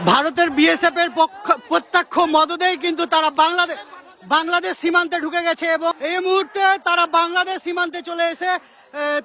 ভারতের বিএসএফ এর পক্ষ- প্রত্যক্ষ মদদেই কিন্তু তারা বাংলাদেশ বাংলাদেশ সীমান্তে ঢুকে গেছে এবং এই মুহূর্তে তারা বাংলাদেশ সীমান্তে চলে এসে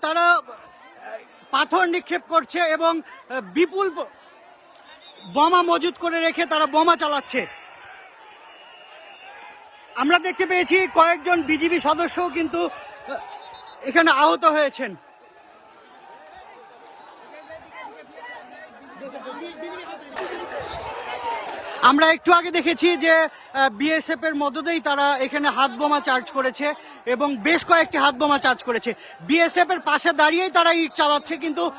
তারা পাথর নিক্ষেপ করছে এবং বিপুল বোমা মজুত করে রেখে তারা বোমা চালাচ্ছে। আমরা দেখতে পেয়েছি কয়েকজন বিজিবি সদস্যও কিন্তু এখানে আহত হয়েছেন। আমরা একটু আগে দেখেছি যে বিএসএফ এর মদতেই তারা এখানে হাত বোমা চার্জ করেছে এবং বেশ কয়েকটি হাত বোমা চার্জ করেছে। বিএসএফ এর পাশে দাঁড়িয়েই তারা ইট চালাচ্ছে কিন্তু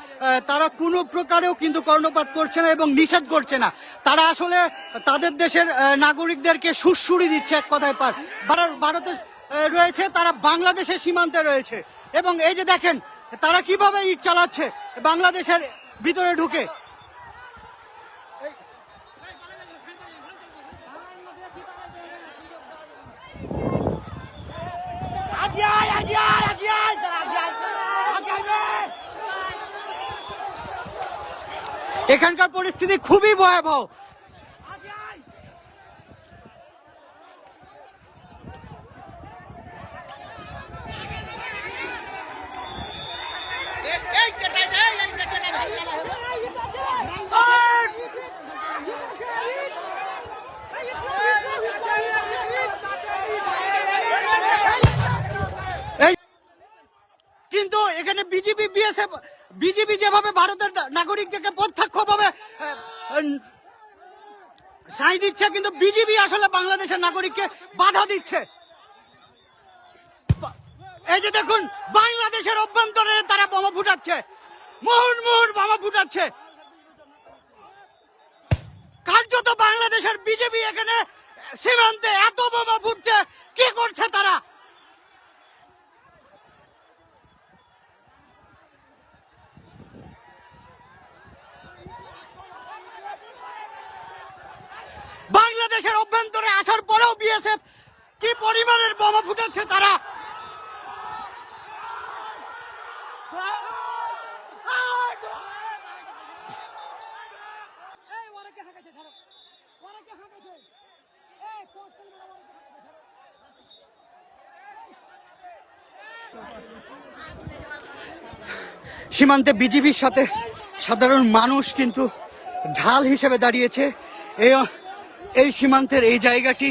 তারা কোনো প্রকারেও কিন্তু কর্ণপাত করছে না এবং নিষেধ করছে না। তারা আসলে তাদের দেশের নাগরিকদেরকে সুরসুরি দিচ্ছে এক কথায় পার। ভারত- রয়েছে, তারা বাংলাদেশের সীমান্তে রয়েছে। এবং এই যে দেখেন, তারা কীভাবে ইট চালাচ্ছে, বাংলাদেশের ভিতরে ঢুকে। এখানকার পরিস্থিতি খুবই ভয়াবহ। এখানে বিজেপি, বিএসএফ, বিজেপি যেভাবে ভারতের নাগরিকদেরকে প্রত্যক্ষভাবে সাই দিচ্ছে, কিন্তু বিজেপি আসলে বাংলাদেশের নাগরিককে বাধা দিচ্ছে। এই যে দেখুন, বাংলাদেশের অভ্যন্তরে তারা বোমা ফুটাচ্ছে। মুহুর মুহুর বোমা ফুটাচ্ছে। কার্যত বাংলাদেশের বিজেপি এখানে সীমান্তে এত বোমা ফুটছে কি করছে তারা বাংলাদেশের অভ্যন্তরে আসার পরেও বিএসএফ কি পরিমাণের বোমা ফুটাচ্ছে তারা? সীমান্তে বিজিবির সাথে সাধারণ মানুষ কিন্তু ঢাল হিসেবে দাঁড়িয়েছে। এই এই সীমান্তের এই জায়গাটি